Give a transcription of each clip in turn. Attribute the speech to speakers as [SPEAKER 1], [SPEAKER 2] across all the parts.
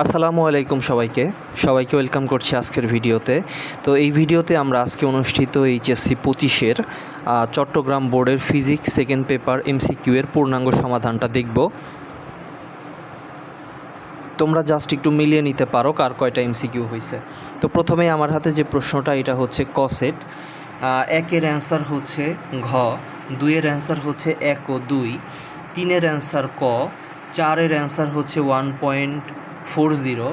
[SPEAKER 1] আসসালামু আলাইকুম সবাইকে। সবাইকে ওয়েলকাম করছি আজকের ভিডিওতে। তো এই ভিডিওতে আমরা আজকে অনুষ্ঠিত এইচএসসি পঁচিশের চট্টগ্রাম বোর্ডের ফিজিক্স সেকেন্ড পেপার এমসিকিউ এর পূর্ণাঙ্গ সমাধানটা দেখব। তোমরা জাস্ট একটু মিলিয়ে নিতে পারো কার কয়টা এমসিকিউ হয়েছে। তো প্রথমেই আমার হাতে যে প্রশ্নটা, এটা হচ্ছে কসেট। একের অ্যান্সার হচ্ছে ঘ, দুইয়ের অ্যান্সার হচ্ছে এক ও দুই, তিনের অ্যান্সার ক, চারের অ্যান্সার হচ্ছে ওয়ান পয়েন্ট ফোর জিরো।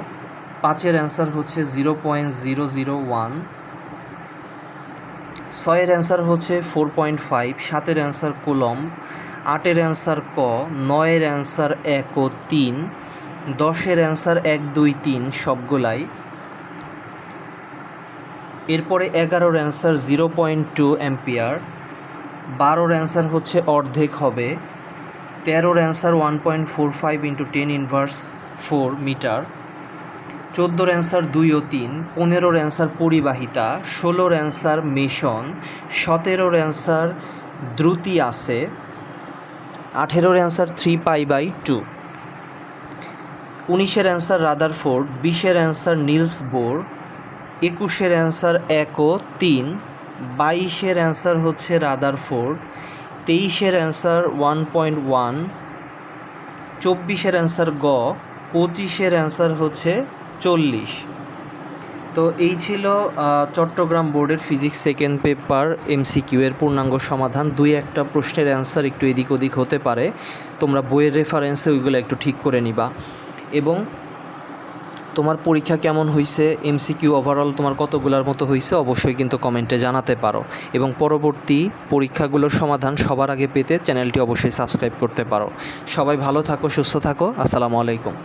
[SPEAKER 1] পাঁচের অ্যান্সার হচ্ছে zero point zero zero one. ছয়ের অ্যান্সার হচ্ছে ফোর পয়েন্ট ফাইভ। সাতের অ্যান্সার কোলম আটের অ্যান্সার ক। নয়ের অ্যান্সার এক ও তিন। দশের অ্যান্সার এক, দুই, তিন, সবগুলাই। এরপরে এগারোর answer zero point two ampere. বারোর অ্যান্সার হচ্ছে অর্ধেক হবে। তেরোর answer one point four five into ten inverse. Four metre, চোদ্দোর অ্যান্সার দুই ও তিন, পনেরোর অ্যান্সার পরিবাহিতা, ষোলোর অ্যান্সার মেশন, সতেরোর অ্যান্সার দ্রুতি আছে, আঠেরোর answer three pi by two. উনিশের অ্যান্সার রাদার ফোর্ড বিশের অ্যান্সার নিলস বোর, একুশের অ্যান্সার এক ও তিন, বাইশের অ্যান্সার হচ্ছে রাদার ফোর্ড তেইশের অ্যান্সার ওয়ান পয়েন্ট ওয়ান, চব্বিশের অ্যান্সার গ পঁচিশের অ্যান্সার হচ্ছে চল্লিশ। তো এই ছিল চট্টগ্রাম বোর্ডের ফিজিক্স সেকেন্ড পেপার এমসিকিউ এর পূর্ণাঙ্গ সমাধান। দুই একটা প্রশ্নের অ্যান্সার একটু এদিক ওদিক হতে পারে। তোমরা বইয়ের রেফারেন্সে ওইগুলো একটু ঠিক করে নিবা। এবং তোমার পরীক্ষা কেমন হয়েছে এমসিকিউ ওভারঅল তোমার কতগুলোর মতো হয়েছে অবশ্যই কিন্তু কমেন্টে জানাতে পারো। এবং পরবর্তী পরীক্ষাগুলোর সমাধান সবার আগে পেতে চ্যানেলটি অবশ্যই সাবস্ক্রাইব করতে পারো। সবাই ভালো থাকো, সুস্থ থাকো। আসসালামু আলাইকুম।